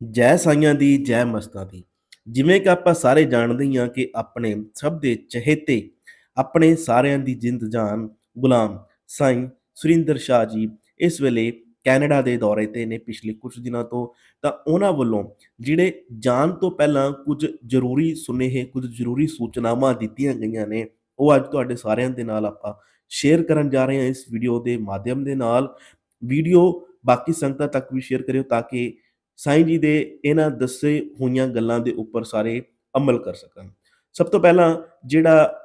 ਜੈ ਸਾਈਆਂ ਦੀ, ਜੈ ਮਸਤਾਂ ਦੀ। ਜਿਵੇਂ ਕਿ ਆਪਾਂ ਸਾਰੇ ਜਾਣਦੇ ਹੀ ਹਾਂ ਕਿ ਆਪਣੇ ਸਭ ਦੇ ਚਹੇਤੇ, ਆਪਣੇ ਸਾਰਿਆਂ ਦੀ ਜਿੰਦ ਜਾਨ ਗੁਲਾਮ ਸਾਈਂ ਸੁਰਿੰਦਰ ਸ਼ਾਹ ਜੀ ਇਸ ਵੇਲੇ ਕੈਨੇਡਾ ਦੇ ਦੌਰੇ ਤੇ ਨੇ ਪਿਛਲੇ ਕੁਝ ਦਿਨਾਂ ਤੋਂ। ਤਾਂ ਉਹਨਾਂ ਵੱਲੋਂ ਜਿਹੜੇ ਜਾਣ ਤੋਂ ਪਹਿਲਾਂ ਕੁਝ ਜ਼ਰੂਰੀ ਸੁਨੇਹੇ, ਕੁਝ ਜ਼ਰੂਰੀ ਸੂਚਨਾਵਾਂ ਦਿੱਤੀਆਂ ਗਈਆਂ ਨੇ, ਉਹ ਅੱਜ ਤੁਹਾਡੇ ਸਾਰਿਆਂ ਦੇ ਨਾਲ ਆਪਾਂ ਸ਼ੇਅਰ ਕਰਨ ਜਾ ਰਹੇ ਹਾਂ ਇਸ ਵੀਡੀਓ ਦੇ ਮਾਧਿਅਮ ਦੇ ਨਾਲ। ਵੀਡੀਓ ਬਾਕੀ ਸੰਗਤਾਂ ਤੱਕ ਵੀ ਸ਼ੇਅਰ ਕਰਿਓ ਤਾਂ ਕਿ ਸਾਈਂ ਜੀ ਦੇ ਇਹਨਾਂ ਦੱਸੇ ਹੋਈਆਂ ਗੱਲਾਂ ਦੇ ਉੱਪਰ ਸਾਰੇ ਅਮਲ ਕਰ ਸਕਣ। ਸਭ ਤੋਂ ਪਹਿਲਾਂ ਜਿਹੜਾ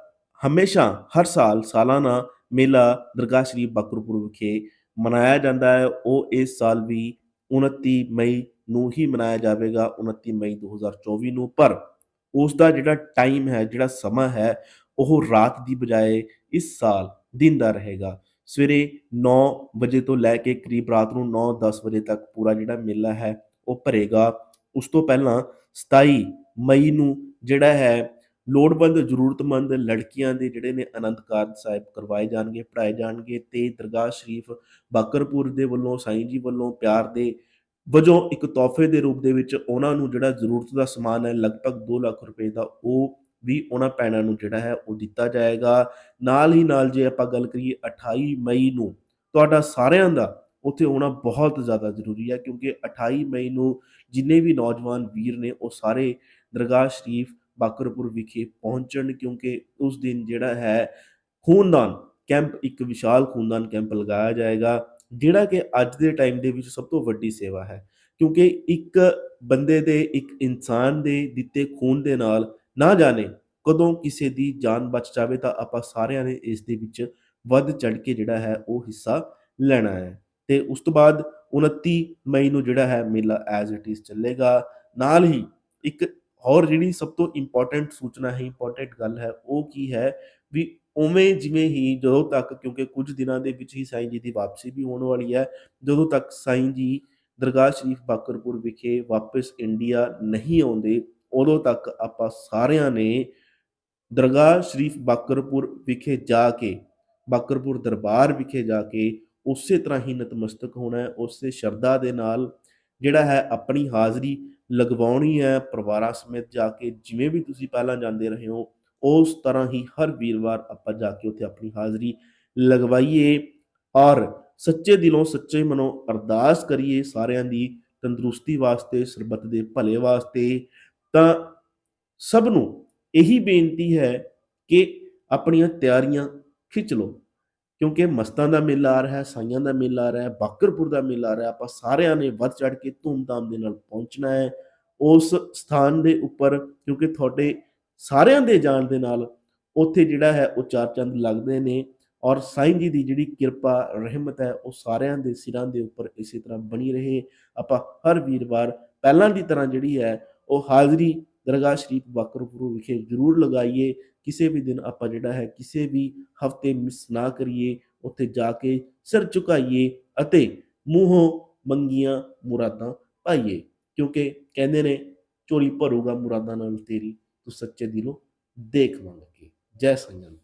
ਹਮੇਸ਼ਾ ਹਰ ਸਾਲ ਸਾਲਾਨਾ ਮੇਲਾ ਦਰਗਾਹ ਸ਼ਰੀਫ ਬਕਰਪੁਰ ਵਿਖੇ ਮਨਾਇਆ ਜਾਂਦਾ ਹੈ, ਉਹ ਇਸ ਸਾਲ ਵੀ 29 ਮਈ ਨੂੰ ਹੀ ਮਨਾਇਆ ਜਾਵੇਗਾ 29 ਮਈ 2024 ਨੂੰ। ਪਰ ਉਸ ਦਾ ਜਿਹੜਾ ਟਾਈਮ ਹੈ, ਜਿਹੜਾ ਸਮਾਂ ਹੈ, ਉਹ ਰਾਤ ਦੀ ਬਜਾਏ ਇਸ ਸਾਲ ਦਿਨ ਦਾ ਰਹੇਗਾ। ਸਵੇਰੇ 9 ਵਜੇ ਤੋਂ ਲੈ ਕੇ ਕਰੀਬ ਰਾਤ ਨੂੰ 9-10 ਵਜੇ ਤੱਕ ਪੂਰਾ ਜਿਹੜਾ ਮੇਲਾ ਹੈ ਉਹ ਭਰੇਗਾ। ਉਸ ਤੋਂ ਪਹਿਲਾਂ 27 ਮਈ ਨੂੰ ਜਿਹੜਾ ਹੈ, ਲੋੜਵੰਦ, ਜ਼ਰੂਰਤਮੰਦ ਲੜਕੀਆਂ ਦੇ ਜਿਹੜੇ ਨੇ ਆਨੰਦ ਕਾਰਜ ਸਾਹਿਬ ਕਰਵਾਏ ਜਾਣਗੇ ਪੜਾਏ ਜਾਣਗੇ ਤੇ ਦਰਗਾਹ ਸ਼ਰੀਫ ਬਾਕਰਪੁਰ ਦੇ ਵੱਲੋਂ, ਸਾਈਂ ਜੀ ਵੱਲੋਂ, ਪਿਆਰ ਦੇ ਵਜੋਂ ਇੱਕ ਤੋਹਫੇ ਦੇ ਰੂਪ ਦੇ ਵਿੱਚ ਉਹਨਾਂ ਨੂੰ ਜਿਹੜਾ ਜ਼ਰੂਰਤ ਦਾ ਸਮਾਨ ਹੈ, ਲਗਭਗ 2 ਲੱਖ ਰੁਪਏ ਦਾ, ਉਹ ਵੀ ਉਹਨਾਂ ਭੈਣਾਂ ਨੂੰ ਜਿਹੜਾ ਹੈ, ਉਹ ਦਿੱਤਾ ਜਾਏਗਾ। ਨਾਲ ਹੀ ਨਾਲ ਜੇ ਆਪਾਂ ਗੱਲ ਕਰੀਏ 28 ਮਈ ਨੂੰ, ਤੁਹਾਡਾ ਸਾਰਿਆਂ ਦਾ ਉੱਥੇ ਹੋਣਾ ਬਹੁਤ ਜ਼ਿਆਦਾ ਜ਼ਰੂਰੀ ਹੈ ਕਿਉਂਕਿ 28 ਮਈ ਨੂੰ ਜਿੰਨੇ ਵੀ ਨੌਜਵਾਨ ਵੀਰ ਨੇ ਉਹ ਸਾਰੇ ਦਰਗਾਹ ਸ਼ਰੀਫ ਬਾਕਰਪੁਰ ਵਿਖੇ ਪਹੁੰਚਣ ਕਿਉਂਕਿ ਉਸ ਦਿਨ ਜਿਹੜਾ ਹੈ ਖੂਨਦਾਨ, ਕੈਂਪ, ਇੱਕ ਵਿਸ਼ਾਲ ਖੂਨਦਾਨ ਕੈਂਪ ਲਗਾਇਆ ਜਾਏਗਾ, ਜਿਹੜਾ ਕਿ ਅੱਜ ਦੇ ਟਾਈਮ ਦੇ ਵਿੱਚ ਸਭ ਤੋਂ ਵੱਡੀ ਸੇਵਾ ਹੈ। ਕਿਉਂਕਿ ਇੱਕ ਬੰਦੇ ਦੇ, ਇੱਕ ਇਨਸਾਨ ਦੇ ਦਿੱਤੇ ਖੂਨ ਦੇ ਨਾਲ ਨਾ ਜਾਣੇ, ਕਦੋਂ ਕਿਸੇ ਦੀ ਜਾਨ ਬਚ ਜਾਵੇ ਤਾਂ ਆਪਾਂ ਸਾਰਿਆਂ ਨੇ ਇਸ ਦੇ ਵਿੱਚ ਵੱਧ ਚੜ ਕੇ ਜਿਹੜਾ ਹੈ ਉਹ ਹਿੱਸਾ ਲੈਣਾ ਹੈ। ਤੇ ਉਸ ਤੋਂ ਬਾਅਦ 29 ਮਈ ਨੂੰ ਜਿਹੜਾ ਹੈ ਮੇਲਾ ਐਜ਼ ਇਟ ਇਜ਼ ਚੱਲੇਗਾ। ਨਾਲ ਹੀ ਇੱਕ ਹੋਰ ਜਿਹੜੀ ਸਭ ਤੋਂ ਇੰਪੋਰਟੈਂਟ ਸੂਚਨਾ ਹੈ ਇੰਪੋਰਟੈਂਟ ਗੱਲ ਹੈ, ਉਹ ਕੀ ਹੈ ਵੀ ਉਵੇਂ ਜਿਵੇਂ ਹੀ ਜਦੋਂ ਤੱਕ ਕਿਉਂਕਿ ਕੁਝ ਦਿਨਾਂ ਦੇ ਵਿੱਚ ਹੀ ਸਾਈਂ ਜੀ ਦੀ ਵਾਪਸੀ ਵੀ ਹੋਣ ਵਾਲੀ ਹੈ, ਜਦੋਂ ਤੱਕ ਸਾਈਂ ਜੀ ਦਰਗਾਹ ਸ਼ਰੀਫ ਬਾਕਰਪੁਰ ਵਿਖੇ ਵਾਪਸ ਇੰਡੀਆ ਨਹੀਂ ਆਉਂਦੇ, ਉਦੋਂ ਤੱਕ ਆਪਾਂ ਸਾਰਿਆਂ ਨੇ ਦਰਗਾਹ ਸ਼ਰੀਫ ਬਾਕਰਪੁਰ ਵਿਖੇ ਜਾ ਕੇ, ਬਾਕਰਪੁਰ ਦਰਬਾਰ ਵਿਖੇ ਜਾ ਕੇ ਉਸੇ ਤਰ੍ਹਾਂ ਹੀ ਨਤਮਸਤਕ ਹੋਣਾ ਹੈ, ਉਸੇ ਸ਼ਰਧਾ ਦੇ ਨਾਲ ਜਿਹੜਾ ਹੈ ਆਪਣੀ ਹਾਜ਼ਰੀ ਲਗਵਾਉਣੀ ਹੈ ਪਰਿਵਾਰਾਂ ਸਮੇਤ ਜਾ ਕੇ, ਜਿਵੇਂ ਵੀ ਤੁਸੀਂ ਪਹਿਲਾਂ ਜਾਂਦੇ ਰਹੇ ਹੋ, ਉਸ ਤਰ੍ਹਾਂ ਹੀ ਹਰ ਵੀਰਵਾਰ ਆਪਾਂ ਜਾ ਕੇ ਉੱਥੇ ਆਪਣੀ ਹਾਜ਼ਰੀ ਲਗਵਾਈਏ ਔਰ ਸੱਚੇ ਦਿਲੋਂ ਸੱਚੇ ਮਨੋਂ ਅਰਦਾਸ ਕਰੀਏ ਸਾਰਿਆਂ ਦੀ ਤੰਦਰੁਸਤੀ ਵਾਸਤੇ, ਸਰਬੱਤ ਦੇ ਭਲੇ ਵਾਸਤੇ, ਤਾਂ ਸਭ ਨੂੰ ਇਹੀ ਬੇਨਤੀ ਹੈ ਕਿ ਆਪਣੀਆਂ ਤਿਆਰੀਆਂ ਖਿੱਚ ਲਓ। ਕਿਉਂਕਿ ਮਸਤਾਂ ਦਾ ਮੇਲਾ ਆ ਰਿਹਾ ਹੈ ਸਾਈਆਂ ਦਾ ਮੇਲਾ ਆ ਰਿਹਾ ਹੈ ਬਾਕਰਪੁਰ ਦਾ ਮੇਲਾ ਆ ਰਿਹਾ, ਆਪਾਂ ਸਾਰਿਆਂ ਨੇ ਵੱਧ ਚੜ ਕੇ ਧੂਮਧਾਮ ਦੇ ਨਾਲ ਪਹੁੰਚਣਾ ਹੈ। ਉਸ ਸਥਾਨ ਦੇ ਉੱਪਰ, ਕਿਉਂਕਿ ਤੁਹਾਡੇ ਸਾਰਿਆਂ ਦੇ ਜਾਣ ਦੇ ਨਾਲ ਉੱਥੇ ਜਿਹੜਾ ਹੈ ਉਹ ਚਾਰ ਚੰਦ ਲੱਗਦੇ ਨੇ ਔਰ ਸਾਈਂ ਜੀ ਦੀ ਜਿਹੜੀ ਕਿਰਪਾ, ਰਹਿਮਤ ਹੈ, ਉਹ ਸਾਰਿਆਂ ਦੇ ਸਿਰਾਂ ਦੇ ਉੱਪਰ ਇਸੇ ਤਰ੍ਹਾਂ ਬਣੀ ਰਹੇ। ਆਪਾਂ ਹਰ ਵੀਰਵਾਰ ਪਹਿਲਾਂ ਦੀ ਤਰ੍ਹਾਂ ਜਿਹੜੀ ਹੈ, ਉਹ ਹਾਜ਼ਰੀ ਦਰਗਾਹ ਸ਼ਰੀਫ ਬਾਕਰਪੁਰ ਵਿਖੇ ਜ਼ਰੂਰ ਲਗਾਈਏ। ਕਿਸੇ ਵੀ ਦਿਨ ਆਪਾਂ ਜਿਹੜਾ ਹੈ ਕਿਸੇ ਵੀ ਹਫ਼ਤੇ ਮਿਸ ਨਾ ਕਰੀਏ, ਉੱਥੇ ਜਾ ਕੇ ਸਿਰ ਝੁਕਾਈਏ ਅਤੇ ਮੂੰਹੋਂ ਮੰਗੀਆਂ ਮੁਰਾਦਾਂ ਪਾਈਏ। ਕਿਉਂਕਿ ਕਹਿੰਦੇ ਨੇ, ਝੋਲੀ ਭਰੂਗਾ ਮੁਰਾਦਾਂ ਨਾਲ ਤੇਰੀ, ਤੂੰ ਸੱਚੇ ਦਿਲੋਂ ਦੇਖ ਮੰਗ ਕੇ ਜੈ ਸੰਗਨ